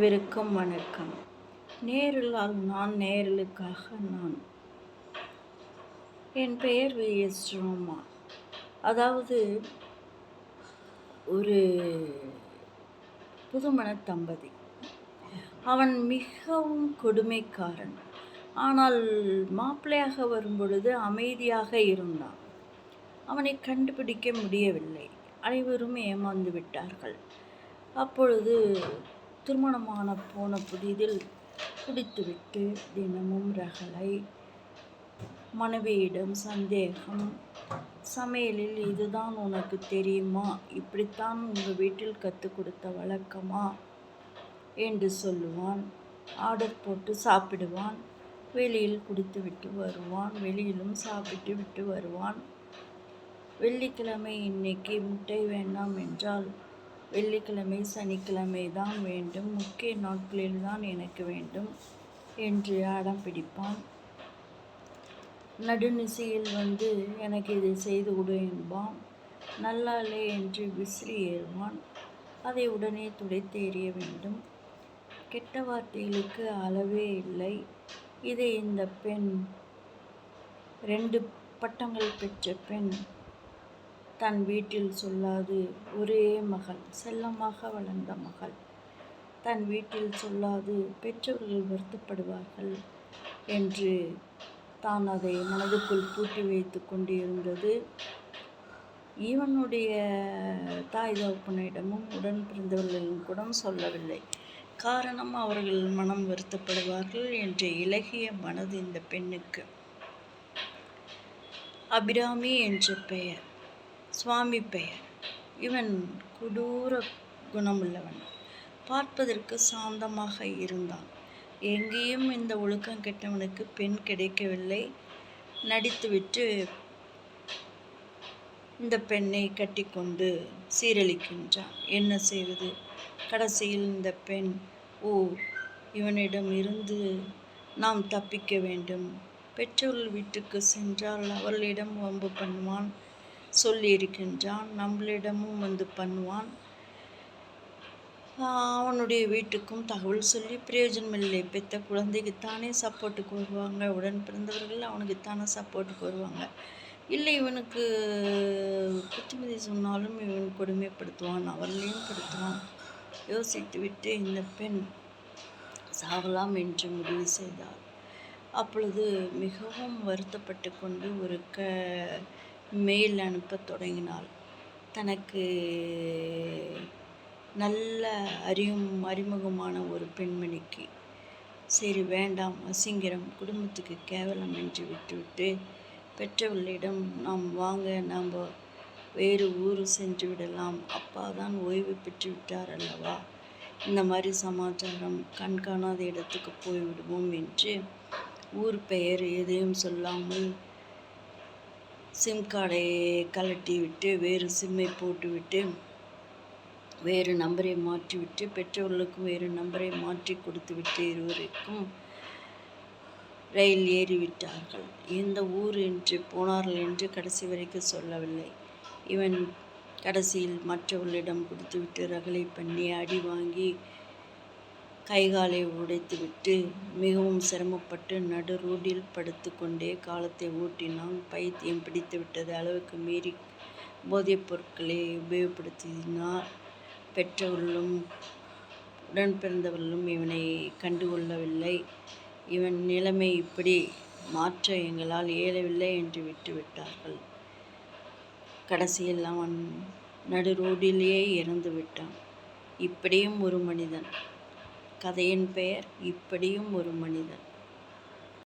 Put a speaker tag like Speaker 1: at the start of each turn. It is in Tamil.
Speaker 1: அனைவருக்கும் வணக்கம். நேரிலால் நான் நேரலுக்காக நான். என் பெயர் வி. எஸ். ரோமா அதாவது ஒரு புதுமண தம்பதி. அவன் மிகவும் கொடுமைக்காரன். ஆனால் மாப்பிள்ளையாக வரும்பொழுது அமைதியாக இருந்தான். அவனை கண்டுபிடிக்க முடியவில்லை. அனைவரும் ஏமாந்து விட்டார்கள். அப்பொழுது திருமணமான போன புதிதில் குடித்துவிட்டு தினமும் ரகளை மனைவியிடம் சந்தேகம். சமையலில் இதுதான் உனக்கு தெரியுமா? இப்படித்தான் உங்கள் வீட்டில் கற்றுக் கொடுத்த வழக்கமா? என்று சொல்லுவான். ஆர்டர் போட்டு சாப்பிடுவான். வெளியில் குடித்து விட்டு வருவான். வெளியிலும் சாப்பிட்டு விட்டு வருவான். வெள்ளிக்கிழமை இன்னைக்கு முட்டை வேண்டாம் என்றால் வெள்ளிக்கிழமை சனிக்கிழமை தான் வேண்டும். முக்கிய நாட்களில் தான் எனக்கு வேண்டும் என்று அடம் பிடிப்பான். நடுநிசையில் வந்து எனக்கு இதை செய்து கொடு என்பான். நல்லாலே என்று விசிறி ஏறுவான். அதை உடனே துடைத்து எறிய வேண்டும். கெட்ட வார்த்தைகளுக்கு அளவே இல்லை. இதை இந்த பெண் ரெண்டு பட்டங்கள் பெற்ற பெண் தன் வீட்டில் சொல்லாது ஒரே மகள் செல்லமாக வளர்ந்த மகள். தன் வீட்டில் சொல்லாது பெற்றோர்கள் வருத்தப்படுவார்கள் என்று தான் அதை மனதுக்குள் பூட்டி வைத்து கொண்டிருந்தது. இவனுடைய தாய் தகப்பனிடமும் உடன் பிறந்தவர்களிடம் கூட சொல்லவில்லை. காரணம் அவர்கள் மனம் வருத்தப்படுவார்கள் என்ற இலகிய மனது இந்த பெண்ணுக்கு. அபிராமி என்ற பெயர். சுவாமி பெயர். இவன் கொடூர குணமுள்ளவன். பார்ப்பதற்கு சாந்தமாக இருந்தான். எங்கேயும் இந்த ஒழுக்கம் கெட்டவனுக்கு பெண் கிடைக்கவில்லை. நடித்துவிட்டு இந்த பெண்ணை கட்டிக்கொண்டு சீரழிக்கின்றான். என்ன செய்வது? கடைசியில் இந்த பெண் ஓ இவனிடம் இருந்து நாம் தப்பிக்க வேண்டும். பெற்றோர்கள் வீட்டுக்கு சென்றால் அவர்களிடம் வம்பு பண்ணுவான். சொல்லியிருக்கின்றான் நம்மளிடமும் வந்து பண்ணுவான். அவனுடைய வீட்டுக்கும் தகவல் சொல்லி பிரயோஜனம் இல்லை பெற்ற குழந்தைக்குத்தானே சப்போர்ட்டுக்கு வருவாங்க உடன் பிறந்தவர்கள் அவனுக்குத்தானே சப்போர்ட்டுக்கு வருவாங்க. இல்லை இவனுக்கு குத்துமதி சொன்னாலும் இவன் கொடுமைப்படுத்துவான் அவர்களையும் படுத்துவான் யோசித்து விட்டு இந்த பெண் சாகலாம் என்று முடிவு செய்தார் அப்பொழுது மிகவும் வருத்தப்பட்டு கொண்டு ஒரு க மெயில் அனுப்பத் தொடங்கினாள். தனக்கு நல்ல அறியும் அறிமுகமான ஒரு பெண்மணிக்கு சரி வேண்டாம் அசிங்கரம் குடும்பத்துக்கு கேவலம் என்று விட்டுவிட்டு பெற்றவர்களிடம் நாம் வாங்க நாம் வேறு ஊர் சென்று விடலாம். அப்பா தான் ஓய்வு பெற்று விட்டார் அல்லவா? இந்த மாதிரி சமாச்சாரம் கண்காணாத இடத்துக்கு போய்விடுவோம் என்று ஊர் பெயர் எதையும் சொல்லாமல் சிம் கார்டை கழட்டி விட்டு வேறு சிம்மை போட்டுவிட்டு வேறு நம்பரை மாற்றிவிட்டு பெற்றோர்களுக்கும் வேறு நம்பரை மாற்றி கொடுத்துவிட்டு இருவருக்கும் ரயில் ஏறிவிட்டார்கள் எந்த ஊர் என்று போனார்கள் என்று கடைசி வரைக்கும் சொல்லவில்லை. இவன் கடைசியில் மற்றவர்களிடம் கொடுத்துவிட்டு ரகளை பண்ணி அடி வாங்கி கைகாலை உடைத்துவிட்டு மிகவும் சிரமப்பட்டு நடு ரோட்டில் படுத்து கொண்டே காலத்தை ஓட்டினான். பைத்தியம் பிடித்து விட்டது அளவுக்கு மீறி போதைப் பொருட்களை உபயோகப்படுத்தினார். பெற்றவர்களும் உடன் பிறந்தவர்களும் இவனை கண்டுகொள்ளவில்லை. இவன் நிலைமை இப்படி மாற்ற எங்களால் இயலவில்லை என்று விட்டுவிட்டார்கள். கடைசியில் அவன் நடு ரோடிலேயே இறந்து விட்டான் இப்படியும் ஒரு மனிதன். கதையின் பெயர் இப்படியும் ஒரு மனிதன்.